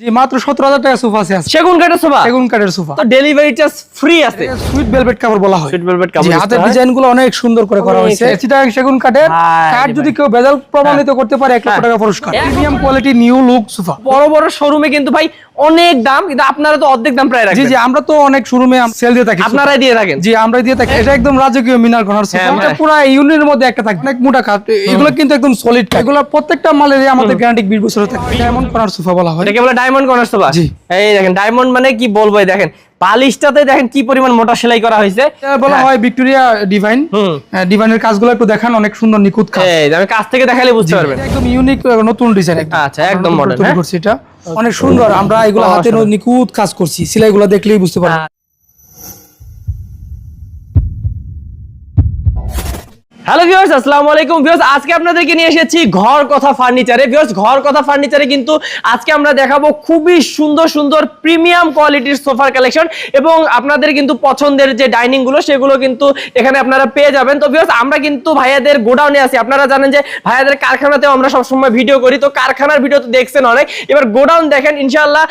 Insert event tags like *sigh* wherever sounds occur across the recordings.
জি মাত্র সতেরো হাজার টাকা সোফা আছে সেগুন কাঠের সোফা? সেগুন কাঠের সোফা। তো ডেলিভারি চার্জ ফ্রি আছে। সুইট ভেলভেট কাপড় বলা হয়। সুইট ভেলভেট জি, কাপড় হাতের ডিজাইনগুলো অনেক সুন্দর করে করা হয়েছে। সেগুন কাঠের। কাঠ যদি কেউ বেজাল প্রমাণিত করতে পারে এক লক্ষ হ্যাঁ। টাকা পুরস্কার। Premium quality new look sofa. বড় বড় শোরুমে কিন্তু ভাই অনেক দাম কিন্তু আপনারা তো অর্ধেক দাম প্রায় জি রাখবেন। জি আমরা তো অনেক শোরুমে সেল দিয়ে থাকি আপনারাই দিয়ে থাকেন। জি আমরা দিয়ে থাকি। এটা একদম রাজকীয় মিনার কর্নার সোফা। হ্যাঁ, এটা হ্যাঁ। পুরো ইউনিটের মধ্যে একটা থাকে অনেক মোটা কাঠ। এগুলো কিন্তু একদম সলিড কাঠ। এগুলো প্রত্যেকটা মালের আমাদের গ্যারান্টি 20 বছর থাকে কর্নার সোফা বলা হয়। এটাকে বলে ডায়মন্ড সোফা এই দেখেন ডায়মন্ড মানে কি বলব দেখেন? পালিশটাতে দেখেন কি পরিমাণ মোটা সেলাই করা হয়েছে। বলা হ্যাঁ। হয় ভিক্টোরিয়া ডিভাইন। হুম। ডিভাইনের কাজগুলো একটু দেখান অনেক সুন্দর নিখুঁত কাজ। এই আমি কাছ থেকে দেখালে বুঝতে পারবেন। একদম ইউনিক নতুন ডিজাইন আচ্ছা, একদম মডেল হ্যাঁ? করছি এটা। অনেক সুন্দর আমরা এগুলো হাতে নিখুঁত কাজ করছি সেলাইগুলো দেখলেই বুঝতে পারবেন। হ্যালো ভিউয়ার্স আসসালামু আলাইকুম। ভিউয়ার্স আজকে আপনাদেরকে নিয়ে এসেছি ঘর কথা ফার্নিচারে ভিউয়ার্স ঘর কথা ফার্নিচারে কিন্তু আজকে আমরা দেখাবো খুবই সুন্দর সুন্দর প্রিমিয়াম কোয়ালিটির সোফার কালেকশন এবং আপনাদের কিন্তু পছন্দের যে ডাইনিংগুলো, সেগুলো কিন্তু এখানে আপনারা পেয়ে যাবেন। তো ভিউয়ার্স আমরা কিন্তু ভাইয়াদের গোডাউনে আছি। আপনারা জানেন যে ভাইয়াদের কারখানাতেও আমরা সবসময় ভিডিও করি। তো কারখানার ভিডিও তো দেখছেন অনেক। এবার গোডাউন দেখেন, ইনশাআল্লাহ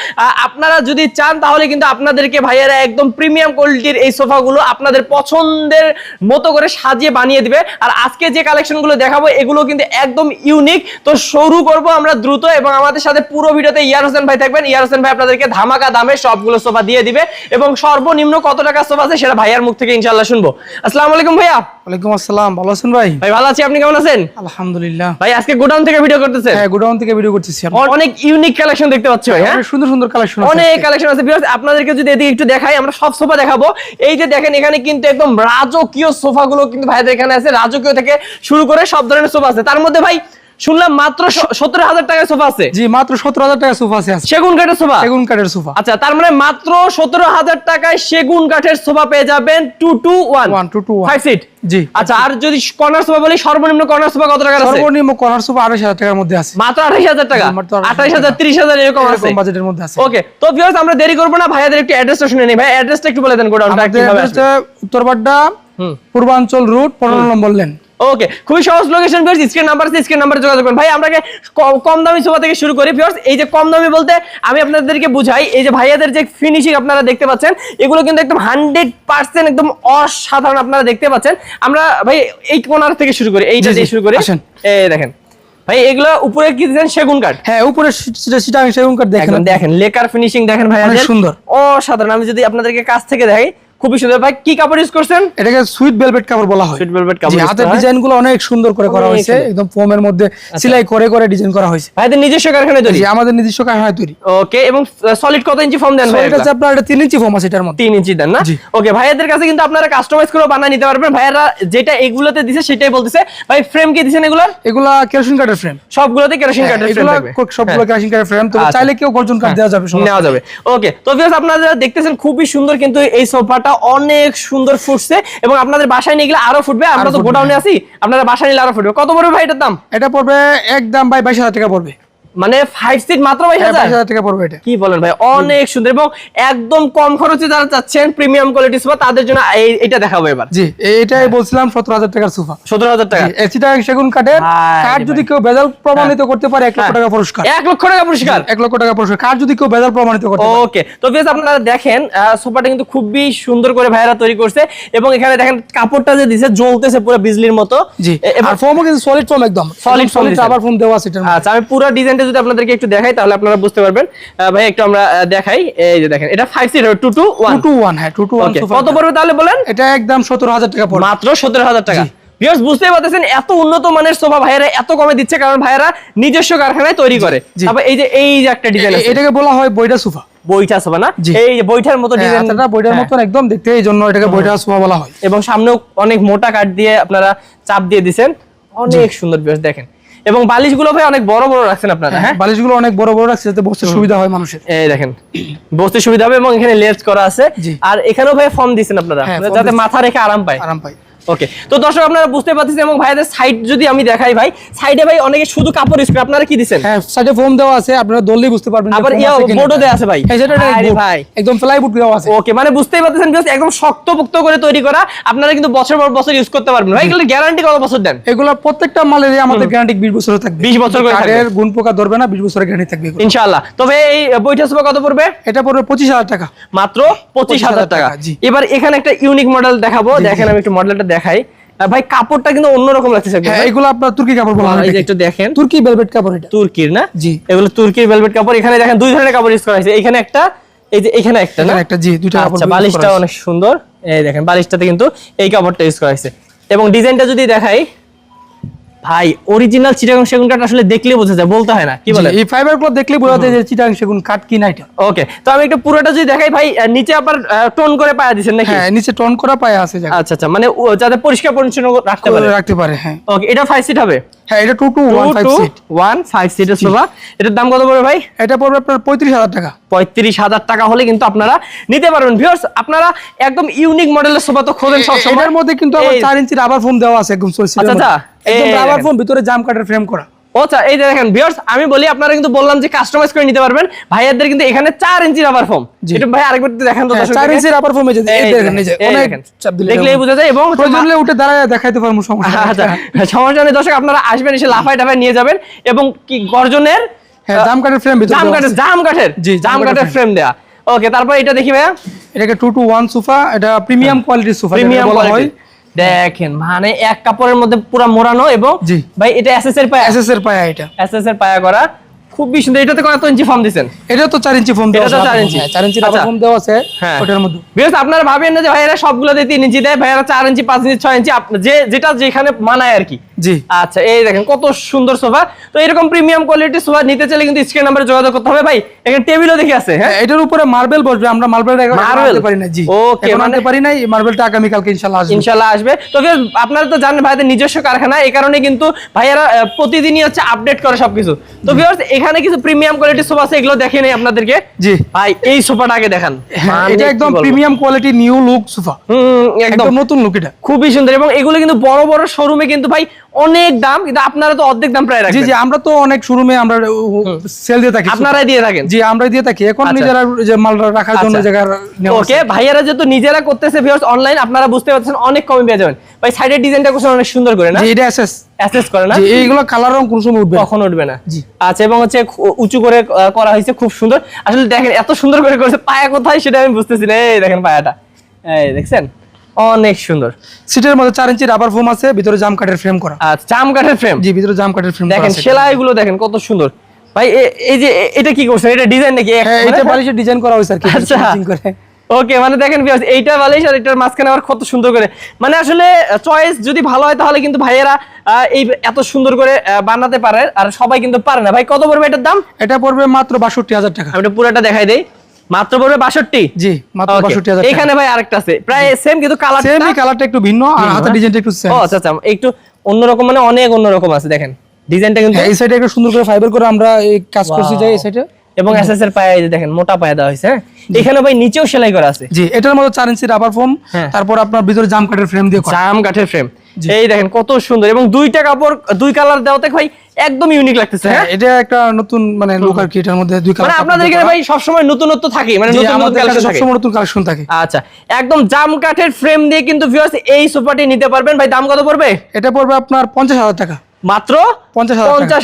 আপনারা যদি চান, তাহলে কিন্তু আপনাদেরকে ভাইয়ারা একদম প্রিমিয়াম কোয়ালিটির এই সোফাগুলো আপনাদের পছন্দের মতো করে সাজিয়ে বানিয়ে দিবে। আর আজকে যে কালেকশনগুলো দেখাবো, এগুলো কিন্তু একদম ইউনিক তো শুরু করব আমরা দ্রুত এবং আমাদের সাথে পুরো ভিডিওতে ইয়ার হোসেন ভাই থাকবেন। ইয়ার হোসেন ভাই আপনাদেরকে ধামাকা দামে সবগুলো সোফা দিয়ে দিবে এবং সর্বনিম্ন কত টাকা সোফা আছে সেটা ভাইয়ার মুখ থেকে ইনশাল্লাহ শুনব। আসসালামু আলাইকুম ভাইয়া। ওয়ালাইকুম আসসালাম ভালো আছেন ভাই? ভাই ভালো আছি। আপনি কেমন আছেন? আলহামদুলিল্লাহ। ভাই আজকে গোডাউন থেকে ভিডিও করতেছেন? হ্যাঁ গোডাউন থেকে ভিডিও করতেছি। অনেক ইউনিক কালেকশন দেখতে পাচ্ছি ভাই হ্যাঁ? সুন্দর সুন্দর কালেকশন অনেক কালেকশন আছে। বিকজ আপনাদেরকে যদি এদিকে একটু দেখাই আমরা সব সোফা দেখাবো। এই যে দেখেন এখানে কিন্তু একদম রাজকীয় সোফা গুলো কিন্তু ভাইদের এখানে আছে। রাজকীয় থেকে শুরু করে সব ধরনের সোফা আছে। তার মধ্যে ভাই শুনলাম মাত্র সতেরো হাজার টাকার সোফা আছে। জি মাত্র সতেরো হাজার টাকা সোফা আছে। সেগুন কাঠের সোফা? সেগুন কাঠের সোফা। আচ্ছা তার মানে মাত্র সতেরো হাজার টাকায় সেগুন কাঠের সোফা পেয়ে যাবেন two two one one two two five seat জি। আচ্ছা আর যদি কর্নার সোফা বলি সর্বনিম্ন কর্নার সোফা কত টাকা সর্বনিম্ন কর্নার সোফা আড়াইশ হাজার টাকার মধ্যে আছে। মাত্র আঠাশ হাজার টাকা? জি, মাত্র 28,000 আঠাশ হাজার তিরিশ হাজার এরকম আছে। বাজেটের মধ্যে আছে। ওকে তো ভিউয়ার্স আমরা দেরি করব না। ভাইয়াদের একটু অ্যাড্রেসটা শুনে নিই। ভাই অ্যাড্রেসটা একটু বলে দেন গোডাউনটা পূর্বাঞ্চল রুট পনেরো নম্বর লেন ওকে খুবই সহজ লোকেশন ভিউয়ার্স স্ক্রিন নাম্বার আছে স্ক্রিন নাম্বারে যোগাযোগ করুন। ভাই আমরা কম দামি সোফা থেকে শুরু করি। ভিউয়ার্স এই যে কম দামি বলতে আমি আপনাদেরকে বুঝাই এই যে ভাইয়াদের যে ফিনিশিং আপনারা দেখতে পাচ্ছেন এগুলো কিন্তু একদম হান্ড্রেড পার্সেন্ট একদম অসাধারণ আপনারা দেখতে পাচ্ছেন। আমরা ভাই এই কোনার থেকে শুরু করি এইটা দিয়ে শুরু করি। আসেন। এই দেখেন ভাই এগুলো উপরে কি দিয়েছেন? সেগুন কাঠ হ্যাঁ উপরে সেটা আমি সেগুন কাঠ দেখেন দেখেন লেকার ফিনিশিং দেখেন ভাই সুন্দর। অসাধারণ। আমি যদি আপনাদেরকে কাছ থেকে দেখাই খুবই সুন্দর। ভাই কি কাপড় ইউজ করছেন? এটাকে সুইট ভেলভেট কাপড় বলা হয়। সুইট ভেলভেট কাপড় হাতের করা হয়। ডিজাইনগুলো অনেক সুন্দর করে করা হয়েছে। একদম ফোমের মধ্যে সেলাই করে করে ডিজাইন করা হয়েছে। ভাইদের নিজস্ব কারখানায় তৈরি? আমাদের নিজস্ব কারখানায় তৈরি। ওকে এবং সলিড কত ইঞ্চি ফর্ম দেন ভাই এটা আপনার এটা তিন ইঞ্চি ফোম আছে এটার মধ্যে। তিন ইঞ্চি দেন না। ওকে ভাইয়াদের কাছে কিন্তু আপনারা কাস্টমাইজ করে বানিয়ে নিতে পারবেন। ভাইয়ারা যেটা এগুলোতে দিছে সেটাই বলতেছে। ভাই ফ্রেম কি দিছেন এগুলোর? এগুলা কেরোসিন কাঠের ফ্রেম সবগুলোতে কেরোসিন কাঠের ফ্রেম এগুলা থাকবে। সবগুলো কেরোসিন কাঠের ফ্রেম তো আচ্ছা। চাইলে কেউ গর্জন কাঠ দেওয়া যাবে নেওয়া যাবে। ওকে তো ভিউয়ার্স আপনারা দেখতেছেন খুবই সুন্দর কিন্তু এই সোফাটা অনেক সুন্দর ফুটছে এবং আপনাদের বাসায় নিয়ে গেলে আরও ফুটবে আমরা তো গোডাউনে আছি আপনারা বাসায় নিলে আরও ফুটবে। কত পড়বে ভাই এটার দাম? এটা পড়বে একদম ভাই বাইশ হাজার টাকা পড়বে। মানে ফাইভ সিট মাত্র হ্যাঁ, টাকা পড়বে এটা। কি বলেন ভাই? অনেক সুন্দর এবং একদম কম খরচে যারা চাচ্ছেন প্রিমিয়াম কোয়ালিটি সোফা তাদের জন্য এটা দেখাবো এবার। জি এটাই বলছিলাম সতেরো হাজার টাকার সোফা সতেরো হাজার টাকা? এসিটা সেগুন কাঠের কাঠ যদি কেউ বেজাল প্রমাণিত করতে পারে এক লক্ষ হ্যাঁ। টাকা পুরস্কার। এক লক্ষ টাকা পুরস্কার? এক লক্ষ টাকা পুরস্কার। কাঠ যদি কেউ বেজাল প্রমাণিত করতে পারে। ওকে তো বেশ আপনারা দেখেন সোফাটা কিন্তু খুবই সুন্দর করে ভাইরা তৈরি করছে এবং এখানে দেখেন কাপড়টা যে দিছে জ্বলতেছে পুরো বিজলির মতো। জি আর ফোমও কিন্তু সলিড ফোম একদম। সলিড দিছেন। রাবার ফোম দেওয়া আছে আচ্ছা আমি পুরো ডিজাইনটা যদি আপনাদেরকে একটু দেখাই তাহলে আপনারা বুঝতে পারবেন। ভাই একটু আমরা দেখাই। এই যে দেখেন এটা five seat two two one 221 হ্যাঁ 221 সোফা কত পড়বে তাহলে বলেন? এটা একদম 17000 টাকা পড়বে। মাত্র সতেরো হাজার টাকা। ভিউয়ার্স বুঝতেই পারতেছেন এত উন্নত মানের সোফা ভাইয়েরা এত কমে দিচ্ছে কারণ ভাইয়েরা নিজস্ব কারখানায় তৈরি করে। তারপর এই যে এই যে একটা ডিজাইন এ- এটাকে বলা হয় বইটা সোফা। বইটা সোফা না? এই যে বইটার মতো ডিজাইন হাতাটা বইটার মতো একদম দেখতে এই জন্য এটাকে বইটা সোফা বলা হয়। এবং সামনেও অনেক মোটা কাঠ দিয়ে আপনারা চাপ দিয়ে দিছেন। অনেক সুন্দর ভিউয়ার্স দেখেন। এবং বালিশগুলো ভাই অনেক বড় বড় রাখছেন আপনারা হ্যাঁ বালিশগুলো অনেক বড় বড় রাখছে যাতে বসতে সুবিধা হয় মানুষের। এই দেখেন বসতে সুবিধা হবে এবং এখানে লেজ করা আছে। আর এখানেও ভাই ফর্ম দিয়েছেন আপনারা। হ্যাঁ, মানে যাতে মাথা রেখে আরাম পায়। আরাম পাই ওকে তো দর্শক আপনারা বুঝতে পারতেছেন এবং ভাইয়াদের সাইড যদি আমি দেখাই ভাই সাইডে ভাই অনেকে শুধু কাপড় করে। আপনারা কি দিচ্ছেন হ্যাঁ সাইডে ফোম দেওয়া আছে আপনারা দললেই বুঝতে পারবেন আবার ইয়া বোর্ডও দেওয়া আছে ভাই। সেটা ভাই। একদম প্লাইউড দেওয়া আছে। ওকে মানে বুঝতেই পারতেছেন just একদম শক্তপোক্ত করে তৈরি করা। আপনারা কিন্তু বছর পর বছর ইউজ করতে পারবেন। ভাই এগুলো গ্যারান্টি কত বছর দেন? এগুলো প্রত্যেকটা মালের আমাদের গ্যারান্টি 20 বছর থাকবে। 20 বছর করে থাকবে। গুণ পোকা ধরবে না 20 বছরের গ্যারান্টি থাকবে ইনশাআল্লাহ। তবে এই বইটা সোফা কত পড়বে? এটা পড়বে 25000 টাকা। মাত্র পঁচিশ হাজার টাকা। টাকা, জি। এবার এখানে একটা ইউনিক মডেল দেখাবো। দেখেন আমি একটু মডেলটা দেখাই। ভাই কাপড়টা কিন্তু অন্যরকম লাগতেছে হ্যাঁ এগুলো আপনার তুর্কি কাপড় বলা হয়। একটু দেখেন। তুর্কি ভেলভেট কাপড় এটা। তুর্কির না? জি। এগুলো তুর্কির ভেলভেট কাপড়। এখানে দেখেন দুই ধরনের কাপড় ইউজ করা হয়েছে। এখানে একটা এই যে এখানে একটা না? একটা, জি, দুইটা কাপড় আচ্ছা বালিশটা অনেক সুন্দর। এই দেখেন বালিশটাতে কিন্তু এই কাপড়টা ইউজ করা হয়েছে। এবং ডিজাইনটা যদি দেখাই ভাই অরিজিনাল চিটাগং সেগুন কাঠ আসলে দেখলে বোঝা যায় বলতে হয় না কি বলে এই ফাইবারগুলো দেখলে বোঝা যায় যে চিটাং সেগুন কাঠ কি না এটা। ওকে তো আমি একটু পুরোটা যদি দেখাই ভাই নিচে আবার টোন করে পায়া দিছেন নাকি? হ্যাঁ নিচে টোন করা পায়া আছে আচ্ছা আচ্ছা মানে যাতে পরিষ্কার পরিচ্ছন্ন রাখতে পারে। রাখতে পারে হ্যাঁ। ওকে এটা ফাইভ সিট হবে? হ্যাঁ এটা two two 1 5 seat one five সিটের সোফা। এটার দাম কত পড়বে ভাই? এটা পড়বে আপনার 35000 টাকা। পঁয়ত্রিশ হাজার টাকা হলে কিন্তু আপনারা নিতে পারবেন। ভিউয়ার্স আপনারা একদম ইউনিক মডেলের সোফা তো খোঁজেন সব সময়ের এটার মধ্যে কিন্তু আবার এই- 4 ইঞ্চি রাবার ফোম দেওয়া আছে একদম আচ্ছা। আচ্ছা, রাবার। ফোম ভিতরে জাম কাটার ফ্রেম করা। আচ্ছা এই যে দেখেন ভিউয়ার্স আমি বলি আপনারা কিন্তু বললাম যে কাস্টমাইজ করে নিতে পারবেন। ভাইয়াদের কিন্তু এখানে চার ইঞ্চি রাবার ফোম। এটা ভাই আরেকবার দেখান তো হ্যাঁ, 4 ইঞ্চি রাবার ফোম এই দেখেন এই যে অনেক চাপ দিলে দেখলেই বোঝা যায় এবং প্রয়োজন উঠে দাঁড়ায় দেখাইতে পারব সমস্যা আচ্ছা সমস্যা নেই দর্শক আপনারা আসবেন এসে লাফায় টাফায় নিয়ে যাবেন। এবং কি গর্জনের হ্যাঁ জাম কাটের ফ্রেম ভিতরে জাম কাঠের জাম কাঠের জি, জাম কাঠের কাঠের ফ্রেম দেয়া। ওকে তারপর এটা দেখি ভাইয়া। এটাকে 2 টু 1 সোফা এটা প্রিমিয়াম কোয়ালিটির সোফা প্রিমিয়াম হয়। দেখেন মানে এক কাপড়ের মধ্যে পুরো মোড়ানো এবং। ভাই এটা এসএস এর পায়া। এসএস এর পায়া এটা। এসএস এর পায়া করা। খুবই সুন্দর। এটাতে কত ইঞ্চি ফর্ম দিছেন? এটা তো 4 ইঞ্চি ফোম দেওয়া আছে। 4 ইঞ্চি। 4 ইঞ্চি আচ্ছা। দেওয়া আছে। ওটার মধ্যে। বিকজ আপনারা ভাবেন না যে সবগুলোতে তিন ইঞ্চি দেয় ভাইয়েরা চার ইঞ্চি পাঁচ ইঞ্চি ছয় ইঞ্চি যে যেটা যেখানে মানায় আর কি। জি। আচ্ছা এই দেখেন কত সুন্দর সোফা। তো এরকম প্রিমিয়াম কোয়ালিটির সোফা নিতে চাইলে কিন্তু স্ক্রিন নাম্বারে যোগাযোগ করতে হবে। ভাই এখানে টেবিলও দেখে আছে হ্যাঁ? হ্যাঁ, এটার উপরে মার্বেল বসবে আমরা মার্বেল? আনতে পারি না জি। এখন মানে- আনতে পারি না এই মার্বেলটা আগামী কালকে ইনশাআল্লাহ আসবে। ইনশাল্লাহ আসবে। তো আপনারা তো জানেন ভাইদের নিজস্ব কারখানা এই কারণে কিন্তু ভাইয়ারা প্রতিদিনই হচ্ছে আপডেট করে সবকিছু। তো ভিউয়ার্স এখানে কিছু প্রিমিয়াম কোয়ালিটির সোফা আছে এগুলো দেখেন আপনাদেরকে। জি। ভাই এই সোফাটা আগে দেখান। হ্যাঁ, মানে এটা একদম premium quality new look sofa হুম, একদম নতুন লুক এটা। খুবই সুন্দর এবং এগুলো কিন্তু বড় বড় শোরুমে কিন্তু ভাই অনেক দাম কিন্তু আপনারা তো অর্ধেক দাম প্রায় রাখেন জি জি আমরা তো অনেক শোরুমে আমরা সেল দিয়ে থাকি। আপনারাই দিয়ে থাকেন? জি আমরা দিয়ে থাকি। এখন আচ্ছা। নিজেরা যে মাল রাখার জন্য আচ্ছা। জায়গা ওকে। ভাইয়ারা যেহেতু নিজেরা করতেছে ভিউয়ার্স অনলাইন আপনারা বুঝতে পারছেন অনেক কমে পেয়ে যাবেন। ভাই সাইডের ডিজাইনটা করছেন অনেক সুন্দর করে না? জি এটা এসএস অ্যাসেস করে না? জি এইগুলো কালার রং কোন সময় উঠবে। কখন উঠবে না? জি। আচ্ছা এবং হচ্ছে উঁচু করে করা হয়েছে খুব সুন্দর। আসলে দেখেন এত সুন্দর করে করেছে পায়া কোথায় সেটা আমি বুঝতেছি না। এই দেখেন পায়াটা। এই দেখছেন? অনেক সুন্দর। সিটের মধ্যে 4 ইঞ্চি রাবার ফোম আছে ভিতরে জাম কাঠের ফ্রেম করা। আচ্ছা চাম কাঠের ফ্রেম জি ভিতরে জাম কাঠের ফ্রেম দেখেন সেলাইগুলো দেখেন কত সুন্দর। ভাই এই যে এটা কি করছেন? এটা ডিজাইন নাকি? হ্যাঁ মানে- এটা বালিশের ডিজাইন করা হয়েছে আর কি আচ্ছা। করে। ওকে মানে দেখেন এইটা বালিশ আর এটার মাঝখানে আবার কত সুন্দর করে। মানে আসলে চয়েস যদি ভালো হয় তাহলে কিন্তু ভাইয়েরা এই এত সুন্দর করে বানাতে পারে আর সবাই কিন্তু পারে না। ভাই কত পড়বে এটার দাম? এটা পড়বে মাত্র 62000 টাকা। আমি এটা পুরোটা দেখাই দেই। মাত্র পড়বে বাষট্টি? জি মাত্র 62000 টাকা। এখানে ভাই আরেকটা আছে। প্রায় সেম কিন্তু কালার সেম এই কালারটা একটু ভিন্ন আর হাতের ডিজাইনটা একটু সেম ও আচ্ছা আচ্ছা একটু অন্যরকম মানে অনেক অন্যরকম আছে দেখেন। ডিজাইনটা কিন্তু হ্যাঁ এই সাইডে একটু সুন্দর করে ফাইবার করে আমরা কাজ করছি যাই এই সাইডে এবং এসএস এর পায়ে দেখেন মোটা পায়ে দেওয়া হয়েছে হ্যাঁ? এখানে ভাই নিচেও সেলাই করা আছে। জি এটার মধ্যে 4 ইঞ্চি রাবার ফোম হ্যাঁ। তারপর আপনার ভিতরে জাম কাঠের ফ্রেম দিয়ে করা। জাম কাঠের ফ্রেম এই দেখেন কত সুন্দর। এবং দুইটা কাপড় দুই কালার দেওয়াতে ভাই একদম ইউনিক লাগতেছে হ্যাঁ হ্যাঁ? এটা একটা নতুন মানে লুক আর কি এটার মধ্যে দুই মানে কালার আপনাদের এখানে ভাই সবসময় নতুনত্ব থাকে মানে নতুন নতুন কালেকশন থাকে সবসময় নতুন কালেকশন থাকে। আচ্ছা একদম জাম কাঠের ফ্রেম দিয়ে কিন্তু ভিউয়ার্স এই সোফাটি নিতে পারবেন। ভাই দাম কত পড়বে? এটা পড়বে আপনার 50000 টাকা। মাত্র 50,000 টাকা। পঞ্চাশ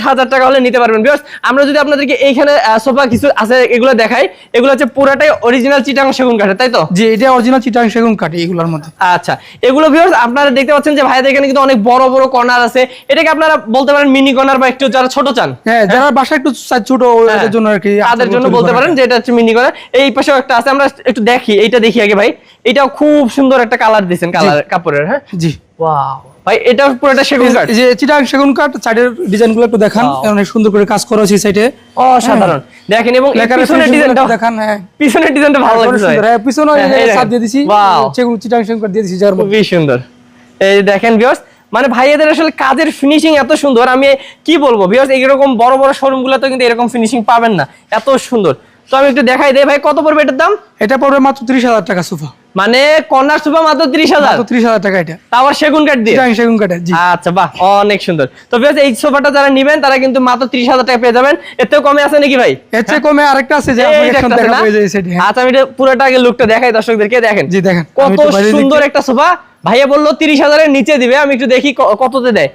হাজার টাকা। হলে নিতে পারবেন। ভিউয়ার্স আমরা যদি আপনাদেরকে এইখানে সোফা কিছু আছে এগুলো দেখাই এগুলো হচ্ছে পুরাটাই অরিজিনাল চিটাং সেগুন কাঠের তাই তো? জি এটা অরিজিনাল চিটাং সেগুন কাঠ এগুলোর মধ্যে। আচ্ছা এগুলো ভিউয়ার্স আপনারা দেখতে পাচ্ছেন যে ভাইদের এখানে কিন্তু অনেক বড় বড় কর্নার আছে। এটাকে আপনারা বলতে পারেন মিনি কর্নার বা একটু যারা ছোট চান। হ্যাঁ যারা বাসা একটু ছোট ওদের জন্য আর কি তাদের জন্য বলতে পারেন যে এটা হচ্ছে মিনি কর্নার। এই পাশেও একটা আছে আমরা একটু দেখি এইটা দেখি আগে ভাই। এটাও খুব সুন্দর একটা কালার দিয়েছেন কালার কাপড়ের হ্যাঁ? জি। ওয়াও ভাই এটা পুরোটা সেগুন কাঠ। যে চিটাং সেগুন কাঠ সাইডের ডিজাইনগুলো একটু দেখান। অনেক সুন্দর করে কাজ করা হয়েছে সাইডে অসাধারণ। দেখেন এবং পিছনের ডিজাইনটা দেখান হ্যাঁ। পিছনের ডিজাইনটা ভালো লাগছে। হ্যাঁ পিছনে হ্যাঁ। সাত দিয়ে দিছি। চিটাং করে কাঠ দিয়ে দিছি যার খুবই সুন্দর। এই দেখেন ভিউয়ার্স মানে ভাইয়াদের আসলে কাজের ফিনিশিং এত সুন্দর। আমি কি বলব? ভিউয়ার্স এইরকম বড় বড় শোরুম গুলোতে কিন্তু এরকম ফিনিশিং পাবেন না। এত সুন্দর। তো আমি একটু দেখাই দেই ভাই কত পড়বে এটার দাম? এটা পড়বে মাত্র ত্রিশ হাজার টাকা সোফা। মানে কর্নার সোফা মাত্র টাকা এটা। তাও সেগুন কাঠ দিয়ে? সেগুন জি। আচ্ছা বাহ অনেক সুন্দর। তো এই সোফাটা যারা নিবেন তারা কিন্তু মাত্র ত্রিশ হাজার টাকা পেয়ে যাবেন। এর কমে আছে নাকি ভাই? এর কমে আরেকটা আছে যে এই এখন দেখা না? যায় সেটি হ্যাঁ। আচ্ছা আমি এটা পুরোটা আগে লুকটা দেখাই দর্শকদেরকে দেখেন। জি দেখেন। কত সুন্দর একটা সোফা। ভাইয়া বলল তিরিশ হাজারের নিচে দিবে আমি একটু দেখি কততে দেয়।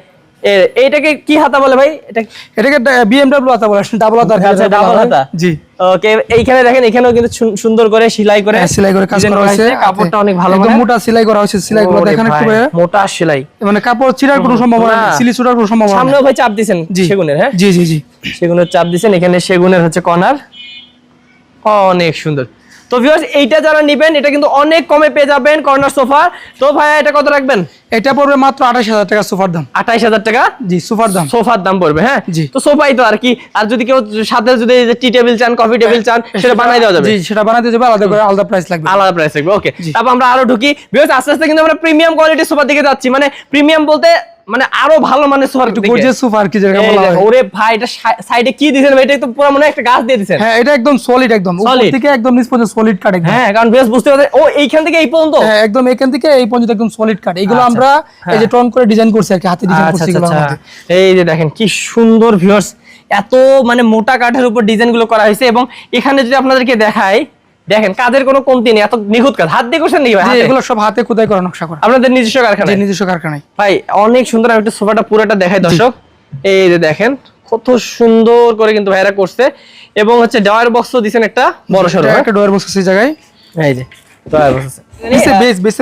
এ- এইটাকে কি হাতা বলে ভাই? এটা এটাকে বিএমডব্লিউ হাতা বলে ডাবল হাতা আচ্ছা, যেটা বলা। double হয়। হাতা। জি। ওকে এইখানে দেখেন এখানেও কিন্তু সুন্দর করে সেলাই করে হ্যাঁ, সেলাই করে কাজ করা হয়েছে। কাপড়টা অনেক ভালো মানের। মোটা সেলাই করা হয়েছে সেলাই ওরে দেখেন একটু মোটা সেলাই। মানে কাপড় কোনো সম্ভাবনা নেই সিলি কোনো সম্ভাবনা ভাই চাপ দিছেন জি। সেগুনের হ্যাঁ? জি জি জি। সেগুনের চাপ দিছেন এখানে সেগুনের হচ্ছে কর্নার। অনেক সুন্দর। তো ভিউয়ার্স এইটা যারা নেবেন এটা কিন্তু অনেক কমে পেয়ে যাবেন কর্নার সোফা। তো ভাইয়া এটা কত রাখবেন? এটা পড়বে মাত্র আঠাশ হাজার টাকা সোফার দাম। আঠাইশ হাজার টাকা? জি সোফার দাম। সোফার দাম পড়বে হ্যাঁ? জি। তো সোফাই তো আর কি আর যদি কেউ সাথে যদি টি টেবিল চান কফি টেবিল চান সেটা বানাই দেওয়া যাবে। জি সেটা বানাতে যাবে আলাদা করে আলাদা প্রাইস লাগবে। আলাদা প্রাইস থাকবে ওকে তারপর আমরা আরও ঢুকি। বিকজ আস্তে আস্তে কিন্তু আমরা প্রিমিয়াম কোয়ালিটির সোফা দিকে যাচ্ছি। মানে প্রিমিয়াম বলতে মানে আরও ভালো মানের সোফা একটু গর্জিয়াস সোফা আর কি যেটা বলা হয়। ওরে ভাই এটা সাইডে কি ভাই? এটা তো পুরো মনে হয় একটা গাছ দিয়ে দিয়েছেন। হ্যাঁ এটা একদম সলিড একদম। উপর থেকে একদম নিচ পর্যন্ত সলিড কাট একদম। হ্যাঁ কারণ বেশ বুঝতে পারছেন ও এইখান থেকে এই পর্যন্ত? হ্যাঁ একদম এখান থেকে এই পর্যন্ত একদম সলিড কাট এগুলো আচ্ছা, আমরা এই যে টন করে ডিজাইন করছি আর কি হাতে ডিজাইন আচ্ছা করছি আচ্ছা আচ্ছা। এই যে দেখেন কি সুন্দর ভিউয়ার্স এত মানে মোটা কাঠের উপর ডিজাইনগুলো করা হয়েছে এবং এখানে যদি আপনাদেরকে দেখাই দেখেন কাজের কোনো কমতি নেই এত নিখুঁত কাজ। হাত দিয়ে করছেন নাকি ভাই? এগুলো সব হাতে খোদাই করা নকশা করা। আপনাদের নিজস্ব কারখানা যে নিজস্ব কারখানায়। ভাই অনেক সুন্দর আমি একটু সোফাটা পুরোটা দেখাই দর্শক। এই যে দেখেন কত সুন্দর করে কিন্তু ভাইরা করছে। এবং হচ্ছে ডয়ার বক্সও দিছেন একটা বড় এটা একটা ডোয়ার বক্স আছে জায়গায়। এই যে।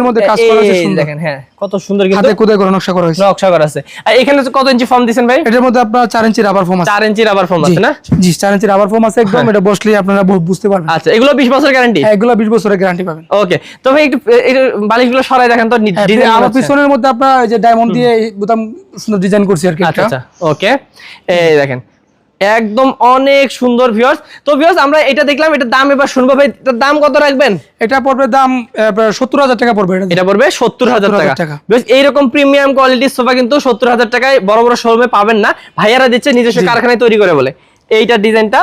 মধ্যে কাজ করা আছে দেখেন হ্যাঁ কত সুন্দর কিন্তু। হাতে খোদাই করা নকশা করা হয়েছে। নকশা করা আছে। আর এখানে কত ইঞ্চি ফর্ম দিছেন ভাই? এটার মধ্যে আপনার ইঞ্চি রাবার ফোম আছে। চার ইঞ্চি রাবার ফর্ম আছে না? জি চার ইঞ্চি রাবার ফোম আছে একদম। এটা বসলেই আপনারা বু- বুঝতে পারবেন। আচ্ছা এগুলো বিশ বছর গ্যারান্টি হ্যাঁ, এগুলো বিশ বছরের গ্যারান্টি পাবেন। ওকে তো ভাই একটু এ- এই বালিশগুলো সরাই দেখেন তো হ্যাঁ, ডিজাইন আমার পিছনের মধ্যে আপনার ওই যে ডায়মন্ড দিয়ে বোতাম সুন্দর ডিজাইন করছি আর কি আচ্ছা আচ্ছা ওকে এই দেখেন একদম অনেক সুন্দর ভিউয়ার্স তো ভিউয়ার্স আমরা এটা দেখলাম এটা দাম এবার শুনব ভাই। এটার দাম কত রাখবেন? এটা পড়বে দাম সত্তর হাজার টাকা পড়বে এটা। এটা পড়বে সত্তর হাজার 70,000 টাকা। বেশ এইরকম প্রিমিয়াম কোয়ালিটির সোফা কিন্তু সত্তর হাজার টাকায় বড় বড় শোরুমে পাবেন না। ভাইয়ারা দিচ্ছে নিজস্ব কারখানায় তৈরি করে বলে। এইটার ডিজাইনটা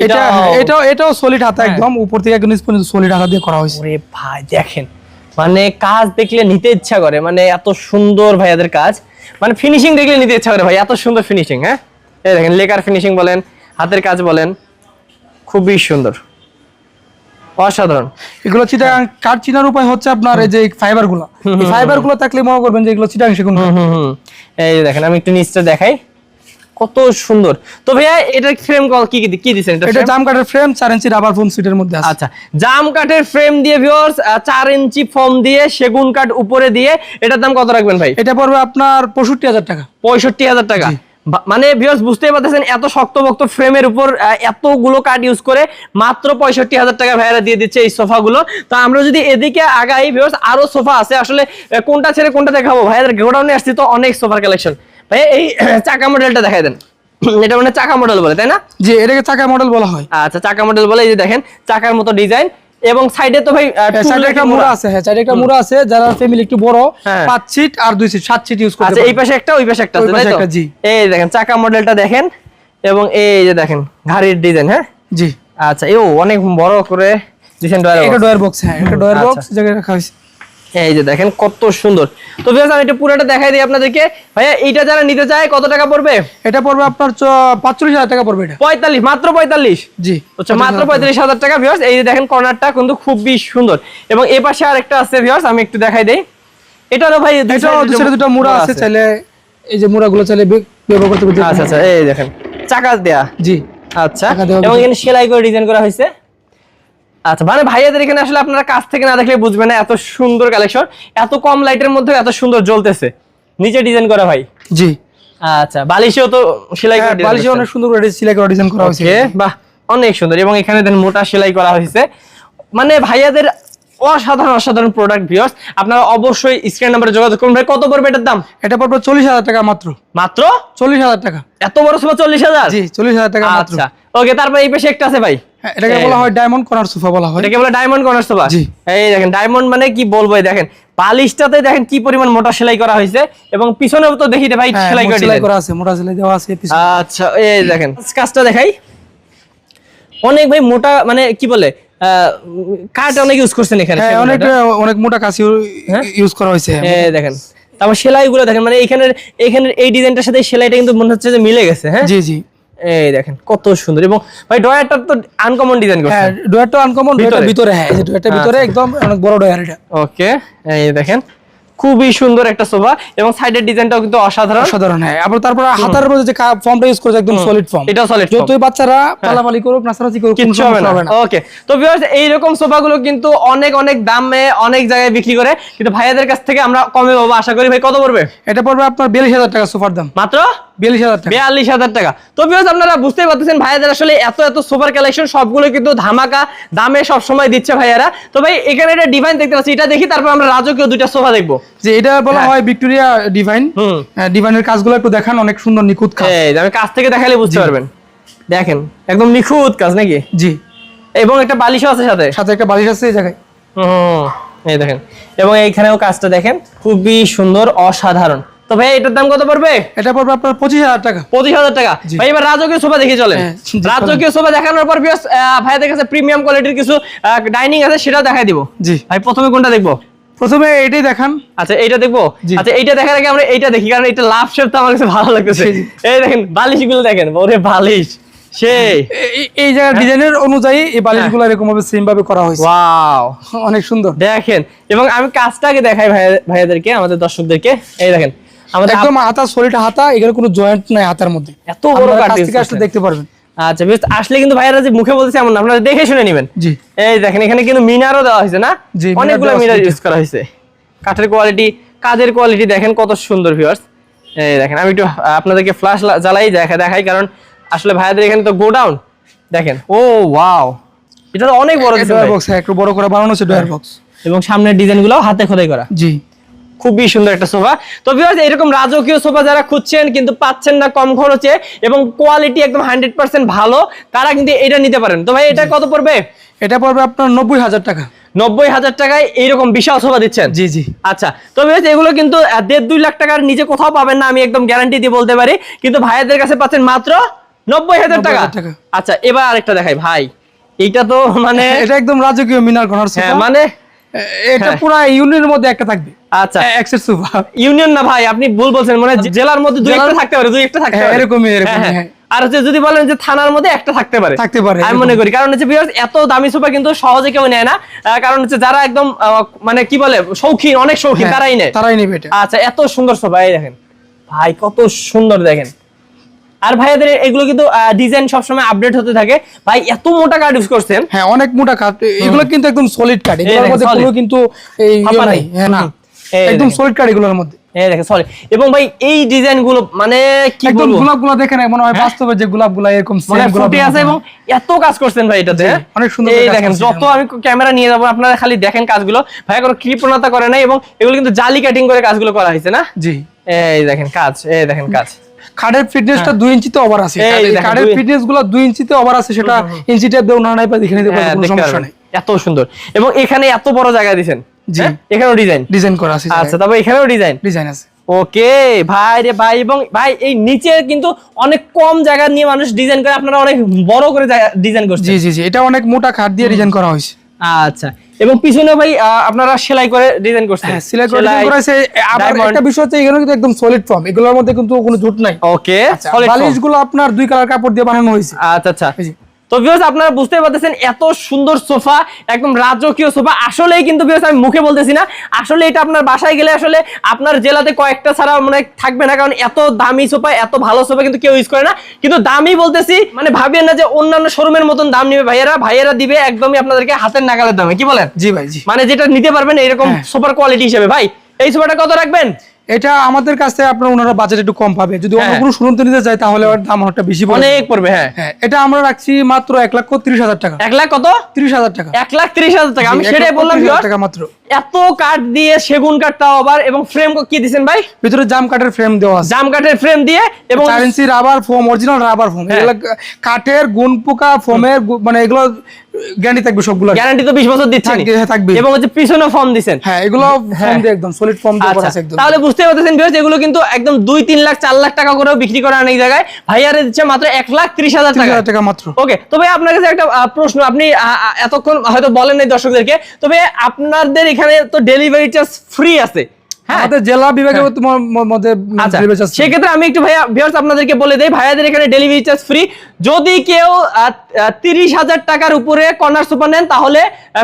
এটা হ্যাঁ, এটাও সলিড হাতা হ্যাঁ। একদম। উপর থেকে একদম পর্যন্ত সলিড হাতা দিয়ে করা হয়েছে। ওরে ভাই দেখেন। মানে কাজ দেখলে নিতে ইচ্ছা করে। মানে এত সুন্দর ভাইয়াদের কাজ। মানে ফিনিশিং দেখলে নিতে ইচ্ছা করে ভাই এত সুন্দর ফিনিশিং হ্যাঁ? এই দেখেন লেকার ফিনিশিং বলেন হাতের কাজ বলেন খুবই সুন্দর। অসাধারণ। এগুলো চিটাং কাঠ চিনার উপায় হচ্ছে আপনার এই যে ফাইবারগুলো এই ফাইবারগুলো থাকলে মনে করবেন যে এগুলো চিটাং সেগুন কাঠ। হুম হুম। এই যে দেখেন আমি একটু নিচটা দেখাই। কত সুন্দর। তো ভাইয়া এটা ফ্রেম কি কি কি দিছেন? এটা এটা জাম কাঠের ফ্রেম চার ইঞ্চি রাবার ফোম সিটের মধ্যে আছে। আচ্ছা জাম কাঠের ফ্রেম দিয়ে ভিউয়ার্স চার ইঞ্চি ফর্ম দিয়ে সেগুন কাঠ উপরে দিয়ে এটার দাম কত রাখবেন ভাই? এটা পড়বে আপনার পঁয়ষট্টি হাজার টাকা। পঁয়ষট্টি হাজার টাকা। বা- মানে ভিউয়ার্স বুঝতেই পারতেছেন এত শক্তভক্ত ফ্রেমের উপর এতগুলো কাঠ ইউজ করে মাত্র পঁয়ষট্টি হাজার টাকা ভাইয়ারা দিয়ে দিচ্ছে এই সোফাগুলো তো আমরা যদি এদিকে আগাই ভিউয়ার্স আরও সোফা আছে। আসলে কোনটা ছেড়ে কোনটা দেখাবো? ভাইয়াদের গোডাউনে আসছি তো অনেক সোফার কালেকশন ভাই এই *clears throat* চাকা মডেলটা দেখাই দেন। *clears throat* এটা মানে চাকা মডেল বলে তাই না? যে এটাকে চাকা মডেল বলা হয়। আচ্ছা চাকা মডেল বলে এই যে দেখেন চাকার মতো ডিজাইন এবং সাইডে তো ভাই সাইডে একটা মুড়া আছে হ্যাঁ সাইডে একটা মুড়া আছে যারা ফ্যামিলি একটু বড় হ্যাঁ। পাঁচ সিট আর দুই সিট সাত সিট ইউজ করতে আচ্ছা এই পাশে একটা ওই পাশে একটা আছে তাই তো? জি। এই দেখেন চাকা মডেলটা দেখেন এবং এই যে দেখেন ঘাড়ির ডিজাইন হ্যাঁ? জি। আচ্ছা এও অনেক বড় করে ডিজাইন এটা ডয়ার বক্স হ্যাঁ এটা ডয়ার আচ্ছা। বক্স জায়গায় রাখা হয়েছে। এই যে দেখেন কত সুন্দর। তো ভিউয়ার্স আমি এটা পুরোটা দেখাই দিই আপনাদেরকে। ভাইয়া এইটা যারা নিতে চায় কত টাকা পড়বে? এটা পড়বে আপনার পাঁচচল্লিশ হাজার টাকা পড়বে এটা। পঁয়তাল্লিশ মাত্র পঁয়তাল্লিশ? জি আচ্ছা মাত্র পঁয়ত্রিশ হাজার টাকা ভিউয়ার্স এই যে দেখেন কর্নারটা কিন্তু খুবই সুন্দর। এবং এ পাশে আরেকটা আছে ভিউয়ার্স আমি একটু দেখাই দেই। এটারও ভাই দুই এটাও side এ দুটো দুটো মুড়া আছে চাইলে এই যে মুড়াগুলো চাইলে ব্যবহার করতে পারবে আচ্ছা আচ্ছা এই দেখেন চাকা দেয়া। জি। আচ্ছা এবং এখানে সেলাই করে ডিজাইন করা হয়েছে। আচ্ছা মানে ভাইয়াদের এখানে আসলে আপনারা কাছ থেকে না দেখলে বুঝবেন না এত সুন্দর কালেকশন এত কম লাইটের মধ্যে এত সুন্দর জ্বলতেছে। নিচে ডিজাইন করা ভাই। জি। আচ্ছা বালিশেও তো সেলাই করে হ্যাঁ, বালিশে অনেক সুন্দর করে সিলাই করা ডিজাইন করা হয়েছে। বাহ অনেক সুন্দর। এবং এখানে দেন মোটা সেলাই করা হয়েছে। মানে ভাইয়াদের অসাধারণ অসাধারণ প্রোডাক্ট ভিউয়ার্স আপনারা অবশ্যই স্ক্রিন নাম্বারে যোগাযোগ করুন। ভাই কত পড়বে এটার দাম? এটা পড়বে চল্লিশ হাজার টাকা মাত্র। মাত্র? চল্লিশ হাজার টাকা। এত বড় সোফা চল্লিশ হাজার? জি চল্লিশ হাজার টাকা মাত্র। আচ্ছা ওকে তারপর এই পাশে একটা আছে ভাই। এটাকে এই। বলা হয় ডায়মন্ড কর্নার সোফা বলা হয় এটাকে বলে ডায়মন্ড কর্নার সোফা জি। এই দেখেন ডায়মন্ড মানে কি বলব দেখেন পালিশটাতে দেখেন কি পরিমাণ মোটা সেলাই করা হয়েছে এবং পিছনেও তো দেখি ভাই হ্যাঁ, সেলাই করা আছে মোটা সেলাই দেওয়া আছে পিছনে। আচ্ছা এই দেখেন কাজটা দেখাই অনেক ভাই মোটা মানে কি বলে কাঠ অনেক ইউজ করছেন এখানে হ্যাঁ অনেক অনেক মোটা কাছি হ্যাঁ? ইউজ করা হয়েছে এই দেখেন তারপর সেলাইগুলো দেখেন মানে এখানের এখানের এই ডিজাইনটার সাথে সেলাইটা কিন্তু মনে হচ্ছে যে মিলে গেছে হ্যাঁ জি জি এই দেখেন কত সুন্দর। এবং ভাই ডয়ারটা তো আনকমন ডিজাইন হ্যাঁ ডয়ারটা ডোয়ারটা আনকমন ভিতরে? ভিতরে হ্যাঁ এই ডোয়ারটা ভিতরে একদম অনেক বড় ডয়ার এটা। ওকে এই দেখেন। খুবই সুন্দর একটা সোফা এবং সাইডের ডিজাইনটাও কিন্তু অসাধারণ। সাধারণ হ্যাঁ। আবার তারপর হাতার মধ্যে যে ফর্মটা ইউজ করেছে একদম সলিড ফর্ম solid form। যতই বাচ্চারা পালাপালি করুক নাচানাচি করুক কিচ্ছু হবে না। ওকে তো ভিউয়ার্স এইরকম সোফাগুলো কিন্তু অনেক অনেক দামে অনেক জায়গায় বিক্রি করে। কিন্তু ভাইয়াদের কাছ থেকে আমরা কমে পাবো আশা করি ভাই কত পড়বে? এটা পড়বে আপনার বিয়াল্লিশ হাজার টাকা সোফার দাম। মাত্র? বিয়াল্লিশ হাজার টাকা। বিয়াল্লিশ হাজার টাকা। তো ভিউয়ার্স আপনারা বুঝতেই পারতেছেন ভাইয়াদের আসলে এত এত সুপার কালেকশন সবগুলো কিন্তু ধামাকা দামে সব সময় দিচ্ছে ভাইয়ারা। তো ভাই এখানে একটা ডিভাইন দেখতে পাচ্ছি এটা দেখি তারপর আমরা রাজকীয় দুইটা সোফা দেখব। যে এটা বলা হ্যাঁ। হয় ভিক্টোরিয়া ডিভাইন। হুম। ডিভাইনের কাজগুলো একটু দেখান অনেক সুন্দর নিখুঁত কাজ। আমি কাছ থেকে দেখালে বুঝতে পারবেন। দেখেন একদম নিখুঁত কাজ নাকি? জি। এবং একটা বালিশও আছে সাথে। সাথে একটা বালিশ আছে এই জায়গায়। হুম, এই দেখেন। এবং এইখানেও কাজটা দেখেন খুবই সুন্দর অসাধারণ। তো ভাই এটার দাম কত পড়বে? এটা পড়বে আপনার পঁচিশ হাজার টাকা। পঁচিশ হাজার টাকা। ভাই এবার রাজকীয় সোফা দেখে চলেন। হ্যাঁ। রাজকীয় সোফা দেখানোর পর ভাইদের কাছে প্রিমিয়াম কোয়ালিটির কিছু ডাইনিং আছে সেটাও দেখাই দিব। জি। ভাই প্রথমে কোনটা দেখব? প্রথমে এটাই দেখান। আচ্ছা এইটা দেখব? আচ্ছা এইটা দেখার আগে আমরা এইটা দেখি কারণ এটা লাভ শেপ তো আমার কাছে ভালো লাগতেছে। এই দেখেন বালিশগুলো দেখেন ওরে বালিশ সেই। এ- এ- এই জায়গার ডিজাইনের অনুযায়ী এই বালিশগুলো এরকম ভাবে সেম ভাবে করা হয়েছে। ওয়াও। *laughs* অনেক সুন্দর। দেখেন এবং আমি কাজটা আগে দেখাই ভাইয়া- ভাইয়াদেরকে আমাদের দর্শকদেরকে। এই দেখেন আমাদের একদম হাতা সলিড হাতা এখানে কোনো জয়েন্ট নাই হাতার মধ্যে। এত বড় থেকে আসলে দেখতে পারবেন। আচ্ছা বেশ আসলে কিন্তু ভাইয়ারা যে মুখে বলতেছে এমন আপনারা দেখে শুনে নেবেন। জি। এই দেখেন এখানে কিন্তু মিনারও দেওয়া হয়েছে না? অনেকগুলো মিনার ইউজ করা হয়েছে। কাঠের কোয়ালিটি কাজের কোয়ালিটি দেখেন কত সুন্দর ভিউয়ার্স এই দেখেন আমি একটু আপনাদেরকে ফ্ল্যাশ জ্বালাই দেখা দেখাই কারণ আসলে ভাইয়াদের এখানে তো গোডাউন। দেখেন। ও ওয়াও এটা তো অনেক বড় দিছে বক্স একটু বড় করে বানানো হচ্ছে ডোয়ার বক্স এবং সামনের ডিজাইনগুলো হাতে খোদাই করা। জি। খুবই সুন্দর একটা সোফা। তো ভিউয়ার্স এরকম রাজকীয় সোফা যারা খুঁজছেন কিন্তু পাচ্ছেন না কম খরচে এবং কোয়ালিটি একদম হান্ড্রেড পার্সেন্ট ভালো তারা কিন্তু এটা নিতে পারেন। তো ভাই এটা কত পড়বে? এটা পড়বে আপনার নব্বই হাজার টাকা। নব্বই হাজার টাকায় এইরকম বিশাল সোফা দিচ্ছেন? জি জি। আচ্ছা তো ভিউয়ার্স এগুলো কিন্তু দেড় দুই লাখ টাকার নিচে কোথাও পাবেন না আমি একদম গ্যারান্টি দিয়ে বলতে পারি। কিন্তু ভাইয়াদের কাছে পাচ্ছেন মাত্র নব্বই হাজার টাকা। আচ্ছা এবার আরেকটা দেখাই ভাই। এইটা তো মানে *laughs* এটা একদম রাজকীয় মিনার কর্নার হ্যাঁ মানে এটা পুরো ইউনিয়নের মধ্যে একটা থাকবে। আচ্ছা। এক্সের সোফা। ইউনিয়ন না ভাই আপনি ভুল বলছেন। মানে জেলার মধ্যে দুই একটা থাকতে পারে দুই একটা থাকতে হ্যাঁ, পারে। এরকমই, এরকমই, হ্যাঁ, হ্যাঁ। আর হচ্ছে যদি বলেন যে থানার মধ্যে একটা থাকতে পারে থাকতে পারে, আমি মনে করি। কারণ হচ্ছে এত দামি সোফা কিন্তু সহজে কেউ নেয় না। কারণ হচ্ছে যারা একদম মানে কি বলে শৌখিন অনেক শৌখিন তারাই নেয়। তারাই নেবে এটা। আচ্ছা এত সুন্দর সোফা এই দেখেন। ভাই কত সুন্দর দেখেন। আর ভাইয়াদের এগুলো কিন্তু ডিজাইন সবসময় আপডেট হতে থাকে। ভাই এত মোটা কার্ড ইউজ করছেন। হ্যাঁ অনেক মোটা কাঠ এগুলো কিন্তু একদম সলিড কাঠ এগুলোর মধ্যে কোনো কিন্তু এই ইয়ে নাই হ্যাঁ না। একদম। সলিড কাঠ এগুলোর মধ্যে। এই দেখেন সরি এবং ভাই এই ডিজাইনগুলো মানে কি একদম বলব? গোলাপগুলা দেখেন মনে হয় বাস্তবে যে গোলাপগুলা এরকম মানে গোলাপ ফুটে আছে এবং এত কাজ করছেন ভাই এটাতে। হ্যাঁ? অনেক সুন্দর এই দেখেন যত আমি ক্যামেরা নিয়ে যাব আপনারা খালি দেখেন কাজগুলো। ভাই কোনো কৃপণতা করে নাই এবং এগুলো কিন্তু জালি কাটিং করে কাজগুলো করা হয়েছে না? জি। এই দেখেন কাজ এই দেখেন কাজ। কাঠের ফিটনেসটা দুই ইঞ্চিতে ওভার আছে। হ্যাঁ। কাঠের ফিটনেসগুলো দুই ইঞ্চিতে ওভার আছে সেটা ইঞ্চি টেপ দিয়ে ওনারা নাই পা দেখে নিতে পারবে হ্যাঁ, কোনো দেখতে সমস্যা পারবেন। নেই। এত সুন্দর। এবং এখানে এত বড় জায়গা দিছেন জি। এখানেও ডিজাইন ডিজাইন করা আছে আচ্ছা তারপর এখানেও ডিজাইন ডিজাইন আছে। ওকে ভাই রে ভাই এবং ভাই এই নিচে কিন্তু অনেক কম জায়গা নিয়ে মানুষ ডিজাইন করে আপনারা অনেক বড় করে ডিজাইন করছেন। জি জি জি এটা অনেক মোটা কাঠ দিয়ে ডিজাইন করা হয়েছে। আচ্ছা এবং পিছনে ভাই আপনারা সেলাই করে ডিজাইন করছেন। হ্যাঁ সিলাই করে ডিজাইন করা আবার একটা বিষয় হচ্ছে এখানে কিন্তু একদম সলিড ফর্ম এগুলোর মধ্যে কিন্তু কোনো জুট নাই। ওকে বালিশ আপনার দুই কালার কাপড় দিয়ে বানানো হয়েছে। আচ্ছা আচ্ছা। তো ভিউয়ার্স আপনারা বুঝতে পারতেছেন এত সুন্দর সোফা একদম রাজকীয় সোফা। আসলেই কিন্তু ভিউয়ার্স আমি মুখে বলতেছি না। আসলে এটা আপনার বাসায় গেলে আসলে আপনার জেলাতে কয়েকটা ছাড়া মানে থাকবে না কারণ এত দামি সোফা এত ভালো সোফা কিন্তু কেউ ইউজ করে না। কিন্তু দামি বলতেছি মানে ভাবিয়েন না যে অন্যান্য শোরুমের মতন দাম নিবে। ভাইয়েরা ভাইয়েরা দিবে একদমই আপনাদেরকে হাতের নাগালের দামে। কি বলেন? জি ভাই জি। মানে যেটা নিতে পারবেন এরকম হ্যাঁ। সুপার কোয়ালিটি হিসেবে। ভাই এই সোফাটা কত রাখবেন? এটা আমাদের কাছ থেকে আপনার ওনারা বাজেট একটু কম পাবে। যদি অন্য হ্যাঁ। কোনো শোরুম নিতে যায় তাহলে দাম অনেকটা বেশি অনেক পড়বে হ্যাঁ। হ্যাঁ এটা আমরা রাখছি মাত্র এক লক্ষ ত্রিশ হাজার টাকা। এক লাখ কত? ত্রিশ হাজার টাকা। এক লাখ ত্রিশ হাজার টাকা আমি সেটাই বললাম 30,000 viewers। টাকা মাত্র। এত কাঠ দিয়ে সেগুন কাঠটাও আবার এবং ফ্রেম কি দিছেন ভাই? ভিতরে জাম কাঠের ফ্রেম দেওয়া আছে। জাম কাঠের ফ্রেম দিয়ে এবং চার inch rubber foam original rubber foam হ্যাঁ। এগুলো কাঠের গুণ পোকা ফোমের মানে এগুলো গ্যারান্টি থাকবে সবগুলো। গ্যারান্টি তো বিশ বছর দিচ্ছেন থাকবে, হ্যাঁ, থাকবে। এবং হচ্ছে পিছনে ফর্ম দিছেন। হ্যাঁ এগুলো ফোম দিয়ে একদম সলিড ফোম দিয়ে করা আচ্ছা আছে একদম। তাহলে বুঝতে পারতেছেন ভিউয়ার্স এগুলো কিন্তু একদম দুই তিন লাখ চার লাখ টাকা করেও বিক্রি করে অনেক জায়গায়। ভাইয়ারে দিচ্ছে মাত্র এক লাখ ত্রিশ হাজার টাকা। টাকা মাত্র। ওকে তবে আপনার কাছে একটা প্রশ্ন আপনি এতক্ষণ হয়তো বলেন নাই দর্শকদেরকে। তবে আপনাদের এখানে তো ডেলিভারি চার্জ ফ্রি আছে। আমাদের জেলা বিভাগের মধ্যে delivery charge সেক্ষেত্রে আমি একটু ভাইয়া ভিউয়ার্স আপনাদেরকে বলে দেই ভাইয়াদের এখানে ডেলিভারি চার্জ ফ্রি যদি কেউ তিরিশ হাজার টাকার উপরে কর্নার সুপার নেন তাহলে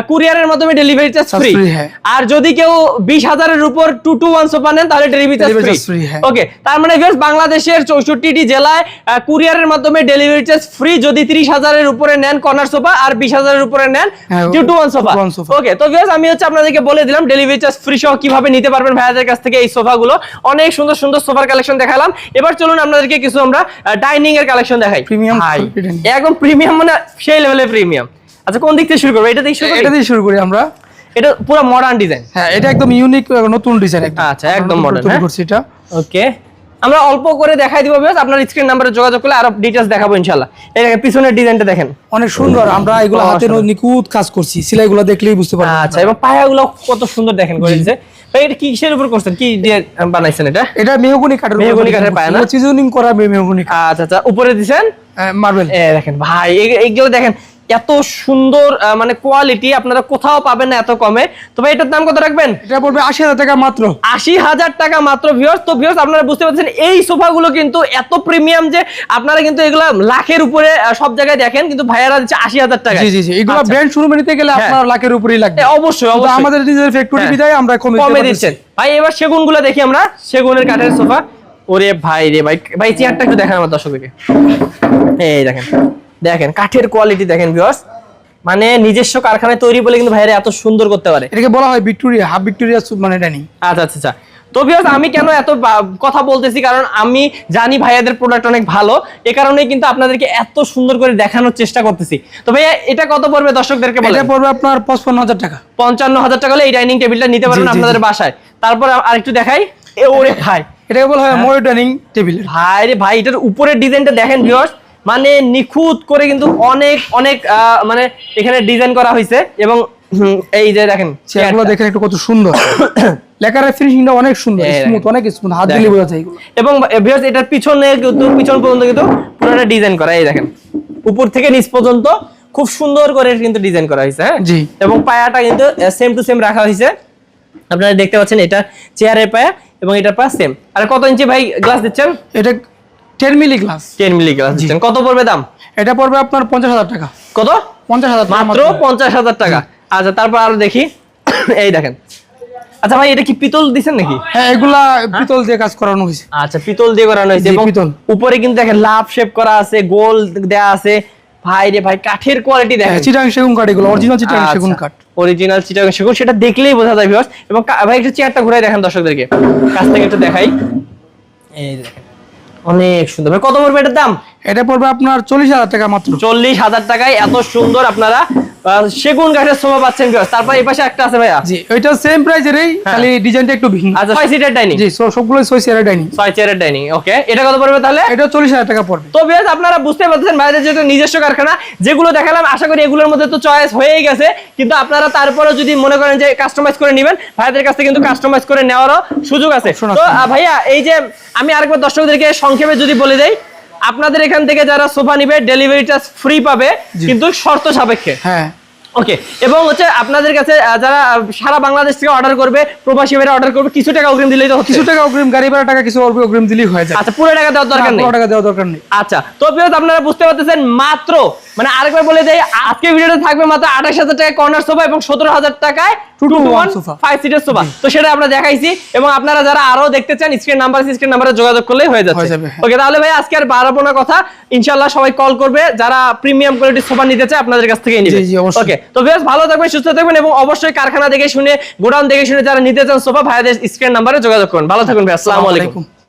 কুরিয়ারের মাধ্যমে ডেলিভারি চার্জ ফ্রি হ্যাঁ। আর যদি কেউ বিশ হাজারের উপর টু টু ওয়ান সুপার নেন তাহলে delivery charge free charge free। Okay তার মানে ভিউয়ার্স বাংলাদেশের চৌষট্টিটি জেলায় কুরিয়ারের মাধ্যমে ডেলিভারি চার্জ ফ্রি যদি তিরিশ হাজারের উপরে নেন কর্নার সোফা আর বিশ হাজারের উপরে নেন two two one sofa. Okay তো ভিউয়ার্স আমি হচ্ছে আপনাদেরকে বলে দিলাম ডেলিভারি চার্জ ফ্রি সহ কীভাবে নিতে পারবেন ভাইয়াদের কাছ থেকে এই সোফাগুলো। অনেক সুন্দর সুন্দর সোফার কালেকশন দেখালাম। এবার চলুন আপনাদেরকে কিছু আমরা ডাইনিং এর কালেকশন দেখাই। Dining। একদম প্রিমিয়াম মানে সেই লেভেলের প্রিমিয়াম আচ্ছা কোন দিক থেকে শুরু করব? এটা থেকে শুরু এটা দিয়ে শুরু করি আমরা। এটা পুরো মডার্ন ডিজাইন হ্যাঁ এটা একদম ইউনিক নতুন ডিজাইন আচ্ছা, একদম তৈরি হ্যাঁ? করছি এটা। ওকে আমরা অল্প করে দেখাই দিব বেশ আপনার স্ক্রিন নাম্বারে যোগাযোগ করলে আরও ডিটেলস দেখাবো ইনশাআল্লাহ। এই দেখেন পিছনের ডিজাইনটা দেখেন। অনেক সুন্দর। আমরা এগুলো হাতে। নিখুঁত কাজ করছি। সেলাইগুলো দেখলেই বুঝতে পারবেন। আচ্ছা এবং পায়াগুলো কত সুন্দর দেখেন করে দিয়েছে এটা কিসের উপর করছেন? কি দিয়ে বানাইছেন এটা? এটা মেহগুনি কাঠের মেহগনি কাঠের পায় না? করা মেহগুনি আচ্ছা আচ্ছা উপরে দিছেন? মার্বেল এ দেখেন ভাই এইগুলো দেখেন এত সুন্দর মানে কোয়ালিটি আপনারা কোথাও পাবেন না এত কমে। তবে এটার দাম কত রাখবেন? এটা পড়বে আশি হাজার টাকা মাত্র। আশি হাজার টাকা মাত্র ভিউয়ার্স তো ভিউয়ার্স আপনারা বুঝতে পারছেন এই সোফাগুলো কিন্তু এত প্রিমিয়াম যে আপনারা কিন্তু এগুলা লাখের উপরে সব জায়গায় দেখেন কিন্তু ভাইয়ারা দিচ্ছে আশি হাজার টাকা। জি জি জি। এগুলো ব্র্যান্ড শুরু নিতে গেলে হ্যাঁ। আপনার লাখের উপরেই লাগবে। অবশ্যই অবশ্যই। আমাদের নিজের ফ্যাক্টরি। বিদায় আমরা কমে কমে দিচ্ছেন। ভাই এবার সেগুনগুলো দেখি আমরা। সেগুনের কাঠের সোফা। ওরে ভাই রে ভাই ভাই চেয়ারটা একটু দেখেন আমার দর্শকদেরকে। এই দেখেন। দেখেন কাঠের কোয়ালিটি দেখেন ভিউয়ার্স মানে নিজস্ব কারখানায় তৈরি বলে কিন্তু ভাইরা এত সুন্দর করতে পারে। এটাকে বলা হয় ভিক্টোরিয়া হাফ ভিক্টোরিয়া সু- মানে ডাইনিং আচ্ছা আচ্ছা আচ্ছা। তো ভিউয়ার্স আমি কেন এত কথা বলতেছি? কারণ আমি জানি ভাইয়াদের প্রোডাক্ট অনেক ভালো। এ কারণেই কিন্তু আপনাদেরকে এত সুন্দর করে দেখানোর চেষ্টা করতেছি। তো ভাইয়া এটা কত পড়বে দর্শকদেরকে এটা পড়বে আপনার পঁচপন্ন হাজার টাকা। পঞ্চান্ন হাজার টাকা হলে এই ডাইনিং টেবিলটা নিতে পারবেন আপনাদের বাসায়। তারপর আরেকটু দেখাই। এ ওরে ভাই। এটাকে বলা হ্যাঁ। ময়ূর ডাইনিং টেবিল ভাই রে ভাই এটার উপরের ডিজাইনটা দেখেন ভিউয়ার্স মানে নিখুঁত করে কিন্তু অনেক অনেক মানে এখানে ডিজাইন করা হয়েছে এবং এই যে দেখেন চেয়ারগুলো দেখেন একটু কত সুন্দর। *coughs* লেখার ফিনিশিংটা অনেক সুন্দর স্মুথ অনেক স্মুথ হাত দিলে বোঝা যায় এবং ভিউয়ার্স এটার পিছনে কিন্তু পিছন পর্যন্ত কিন্তু পুরোটা ডিজাইন করা এই দেখেন। উপর থেকে নিচ পর্যন্ত খুব সুন্দর করে কিন্তু ডিজাইন করা হয়েছে হ্যাঁ? জি। এবং পায়াটা কিন্তু সেম টু সেম রাখা হয়েছে। আপনারা দেখতে পাচ্ছেন এটা চেয়ারের পায়া এবং এটার পায়া সেম আর কত ইঞ্চি ভাই গ্লাস দিচ্ছেন? এটা ten milli glass. Ten milli glass দিচ্ছেন। কত পড়বে দাম? এটা পড়বে আপনার পঞ্চাশ হাজার টাকা। কত? পঞ্চাশ হাজার টাকা মাত্র পঞ্চাশ হাজার টাকা। আচ্ছা তারপর আরও দেখি। *coughs* এই দেখেন। আচ্ছা ভাই এটা কি পিতল দিছেন নাকি? হ্যাঁ এগুলা পিতল দিয়ে কাজ করানো হয়েছে। আচ্ছা পিতল দিয়ে করানো হয়েছে এবং উপরে কিন্তু দেখেন লাভ শেপ করা আছে গোল দেয়া আছে। ভাই রে ভাই কাঠের কোয়ালিটি দেখেন। চিটাং সেগুন কাঠ এগুলো অরিজিনাল চিটাং আচ্ছা। সেগুন কাঠ। অরিজিনাল চিটাগাং সেগুন সেটা দেখলেই বোঝা যায় ভিউয়ার্স এবং ভাই একটু চেয়ারটা ঘুরাই দেখেন দর্শকদেরকে। কাছ থেকে একটু দেখাই। এই দেখেন। অনেক সুন্দর। কত পড়বে এটার দাম? এটা পড়বে আপনার চল্লিশ হাজার টাকা মাত্র। চল্লিশ হাজার টাকায় এত সুন্দর আপনারা সেগুন সোফা পাচ্ছেন তারপর এই পাশে একটা আছে ভাইয়া। জি ওইটা সেম প্রাইজেরই খালি ডিজাইনটা একটু ভিন্ন। আচ্ছা ছয় সিটের ডাইনিং জি সবগুলো ছয় ডাইনিং ছয় ডাইনিং ওকে এটা কত পড়বে তাহলে? এটা টাকা পড়বে। তো বেশ আপনারা বুঝতে পারছেন ভাইদের যেহেতু নিজস্ব কারখানা যেগুলো দেখালাম আশা করি এগুলোর মধ্যে তো চয়েস হয়েই গেছে। কিন্তু আপনারা তারপরেও যদি মনে করেন যে কাস্টমাইজ করে নেবেন ভাইদের কাছ কিন্তু কাস্টমাইজ করে নেওয়ারও সুযোগ আছে। তো ভাইয়া এই যে আমি আরেকবার দর্শকদেরকে সংক্ষেপে যদি বলে দেই আপনাদের এখান থেকে যারা সোফা নিবে ডেলিভারি চার্জ ফ্রি পাবে কিন্তু শর্ত সাপেক্ষে। হ্যাঁ। ওকে এবং হচ্ছে আপনাদের কাছে যারা সারা বাংলাদেশ থেকে অর্ডার করবে প্রবাসী ভাইরা অর্ডার করবে কিছু টাকা অগ্রিম দিলেই তো হচ্ছে। কিছু টাকা অগ্রিম গাড়ি ভাড়া টাকা কিছু অগ্রিম দিলেই হয়ে যায়। আচ্ছা পুরো টাকা দেওয়ার দরকার নেই। কোনো টাকা দেওয়ার দরকার নেই। আচ্ছা তো ভিউয়ার্স আপনারা বুঝতে পারতেছেন মাত্র মানে আরেকবার বলে দেই আজকে ভিডিওতে থাকবে মাত্র আঠাশ হাজার টাকায় কর্নার সোফা এবং সতেরো হাজার টাকায় ফাইভ সিটের সোফা তো সেটা আমরা দেখাইছি এবং আপনারা যারা আরও দেখতে চান স্ক্রিন নাম্বার স্ক্রিন নাম্বারে যোগাযোগ করলেই হয়ে যাচ্ছে। যাবে, হ্যাঁ। ওকে তাহলে ভাই আজকে আর বাড়াবো না কথা। ইনশাআল্লাহ সবাই কল করবে। যারা প্রিমিয়াম কোয়ালিটির সোফা নিতে চায় আপনাদের কাছ থেকে নিবে। ওকে তো বেশ ভালো থাকবেন, সুস্থ থাকবেন এবং অবশ্যই কারখানা দেখে শুনে, গোডাউন দেখে শুনে যারা নিতে চান, সোফা ভাইয়াদের স্ক্রিন নাম্বারে যোগাযোগ করুন ভালো থাকুন ভাই আসসালামু আলাইকুম।